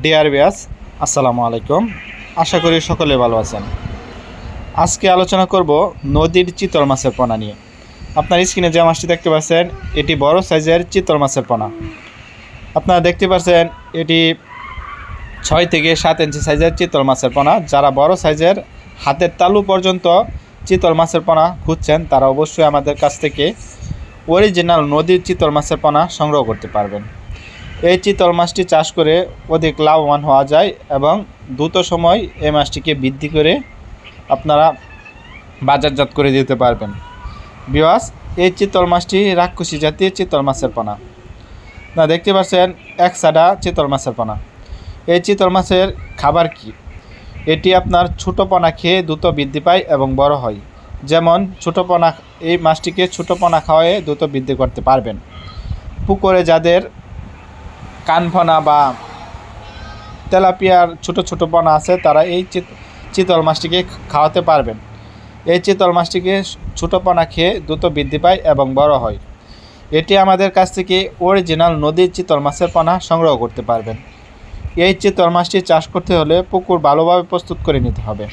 Deer বিয়াস আসসালামু আলাইকুম। আশা করি সকলে ভালো আছেন। আজকে আলোচনা করব নদীর চিতল মাছের পোনা নিয়ে। আপনার স্ক্রিনে যে মাছটি দেখতে পাচ্ছেন, এটি বড় সাইজের চিতল মাছের পোনা। আপনারা দেখতে পাচ্ছেন, এটি ছয় থেকে সাত ইঞ্চি সাইজের চিতল মাছের পোনা। যারা বড় সাইজের হাতের তালু পর্যন্ত চিতল মাছের পোনা খুঁজছেন, তারা অবশ্যই আমাদের কাছ থেকে অরিজিনাল নদীর চিতল মাছের পোনা সংগ্রহ করতে পারবেন। এই চিতল মাছটি চাষ করে অধিক লাভবান হওয়া যায় এবং দ্রুত সময় এই মাছটিকে বৃদ্ধি করে আপনারা বাজারজাত করে দিতে পারবেন। বিওয়াস এই চিতল মাছটি রাক্ষসী জাতীয় চিতল মাছের পোনা। না দেখতে পাচ্ছেন, এক সাডা চিতল মাছের পোনা। এই চিতল মাছের খাবার কি? এটি আপনার ছোটো পোনা খেয়ে দ্রুত বৃদ্ধি পায় এবং বড় হয়। যেমন, ছোটো পোনা, এই মাছটিকে ছোটো পোনা খাওয়ায়ে দ্রুত বৃদ্ধি করতে পারবেন। পুকুরে যাদের কানফনা বা তেলাপিয়ার ছোট ছোট পোনা আছে, তারা এই চিত- চিতল মাছটিকে খাওয়াতে পারবেন। এই চিতল মাছটিকে ছোটো পোনা খেয়ে দ্রুত বৃদ্ধি পায় এবং বড় হয়। এটি আমাদের কাছ থেকে অরিজিনাল নদীর চিতল মাছের পোনা সংগ্রহ করতে পারবেন। এই চিতল মাছটি চাষ করতে হলে পুকুর ভালোভাবে প্রস্তুত করে নিতে হবে।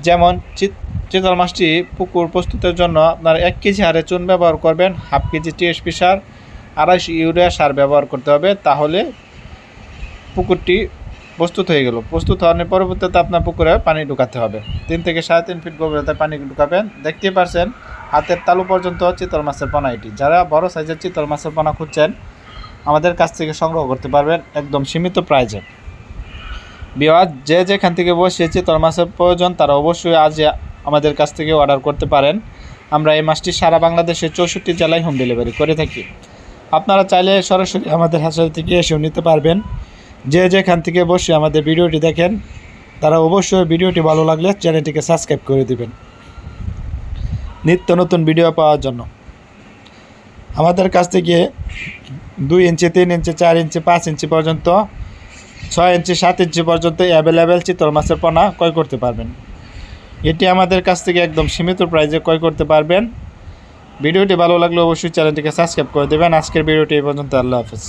যেমন, চিত- চিতল মাছটি পুকুর প্রস্তুতের জন্য আপনার এক কেজি হারে চুন ব্যবহার করবেন, হাফ কেজি টিএসপি সার আড়াইশো ইউরিয়া সার ব্যবহার করতে হবে, তাহলে পুকুরটি প্রস্তুত হয়ে গেল। প্রস্তুত হওয়ার পরবর্তীতে আপনার পুকুরে পানি ঢুকাতে হবে। তিন থেকে সাড়ে তিন ফিট গভীরতায় পানি ঢুকাবেন। দেখতে পারছেন, হাতের তালু পর্যন্ত চিতল মাছের পোনা এটি। যারা বড় সাইজের চিতল মাছের পোনা খুঁজছেন, আমাদের কাছ থেকে সংগ্রহ করতে পারবেন একদম সীমিত প্রাইজে। বিওয়াজ যে যেখান থেকে বসে চিতল মাছের প্রয়োজন, তারা অবশ্যই আজ আমাদের কাছ থেকে অর্ডার করতে পারেন। আমরা এই মাছটি সারা বাংলাদেশের চৌষট্টি জেলায় হোম ডেলিভারি করে থাকি। আপনারা চাইলে সরাসরি আমাদের হাসপাতাল থেকে এসেও নিতে পারবেন। যে যেখান থেকে বসে আমাদের ভিডিওটি দেখেন, তারা অবশ্যই ভিডিওটি ভালো লাগলে চ্যানেলটিকে সাবস্ক্রাইব করে দিবেন। নিত্য নতুন ভিডিও পাওয়ার জন্য। আমাদের কাছ থেকে দুই ইঞ্চি, তিন ইঞ্চি, চার ইঞ্চি, পাঁচ ইঞ্চি পর্যন্ত, ছয় ইঞ্চি, সাত ইঞ্চি পর্যন্ত অ্যাভেলেবেল চিতল মাছের পোনা ক্রয় করতে পারবেন। এটি আমাদের কাছ থেকে একদম সীমিত প্রাইজে ক্রয় করতে পারবেন। ভিডিওটি ভালো লাগলে অবশ্যই চ্যানেলটিকে সাবস্ক্রাইব করে দেবেন। আজকের ভিডিওটি এই পর্যন্ত। আল্লাহ হাফেজ।